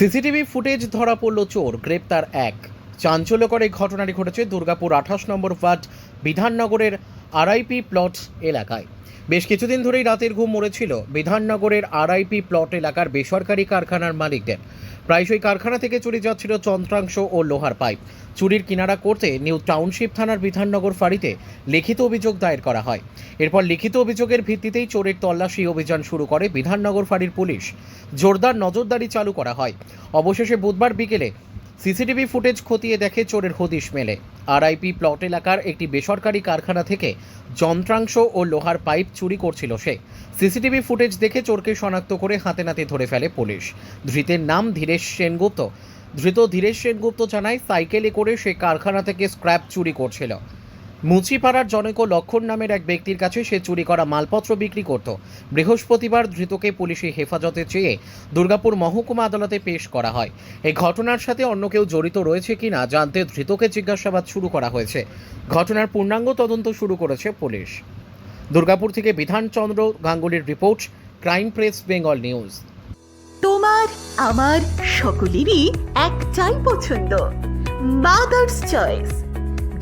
CCTV footage ধরা পড়ল চোর, গ্রেপ্তার এক। চাঞ্চল্যকর এই ঘটনাটি ঘটেছে দুর্গাপুর আঠাশ নম্বর ওয়ার্ড বিধাননগরের আরআইপি প্লট এলাকায়। বেশ কিছুদিন ধরেই রাতের ঘুম মরেছিল। বিধাননগরের আরআইপি প্লট এলাকার বেসরকারি কারখানার মালিকদের। প্রায়শই কারখানা থেকে চুরি যাচ্ছিল যন্ত্রাংশ ও লোহার পাইপ। চুরির কিনারা করতে নিউ টাউনশিপ থানার বিধাননগর ফাঁড়িতে লিখিত অভিযোগ দায়ের করা হয়। এরপর লিখিত অভিযোগের ভিত্তিতেই চোরের তল্লাশি অভিযান শুরু করে বিধাননগর ফাঁড়ির পুলিশ। জোরদার নজরদারি চালু করা হয়। অবশেষে বুধবার বিকেলে সিসিটিভি ফুটেজ খতিয়ে দেখে চোরের হদিশ মেলে। আরআইপি প্লট এলাকার একটি বেসরকারি কারখানা থেকে যন্ত্রাংশ ও লোহার পাইপ চুরি করছিল সে। সিসিটিভি ফুটেজ দেখে চোরকে শনাক্ত করে হাতে নাতে ধরে ফেলে পুলিশ। ধৃতের নাম ধীরেশ সেনগুপ্ত। ধৃত ধীরেশ সেনগুপ্ত জানায়, সাইকেলে করে সে কারখানা থেকে স্ক্র্যাপ চুরি করছিল। মুচিপাড়ার জনৈক লক্ষণ নামের এক ব্যক্তির কাছে সে চুরি করা মালপত্র বিক্রি করত। বৃহস্পতিবার ধৃতকে পুলিশি হেফাজতে চেয়ে দুর্গাপুর মহকুমা আদালতে পেশ করা হয়। এই ঘটনার সাথে অন্য কেউ জড়িত রয়েছে কিনা জানতে ধৃতকে জিজ্ঞাসাবাদ শুরু করা হয়েছে। ঘটনার পূর্ণাঙ্গ তদন্ত শুরু করেছে পুলিশ। দুর্গাপুর থেকে Bidhanchandra গাঙ্গুলির report, crime press, Bengal news. তোমার, আমার সকলেরই একটাই পছন্দ। Mother's choice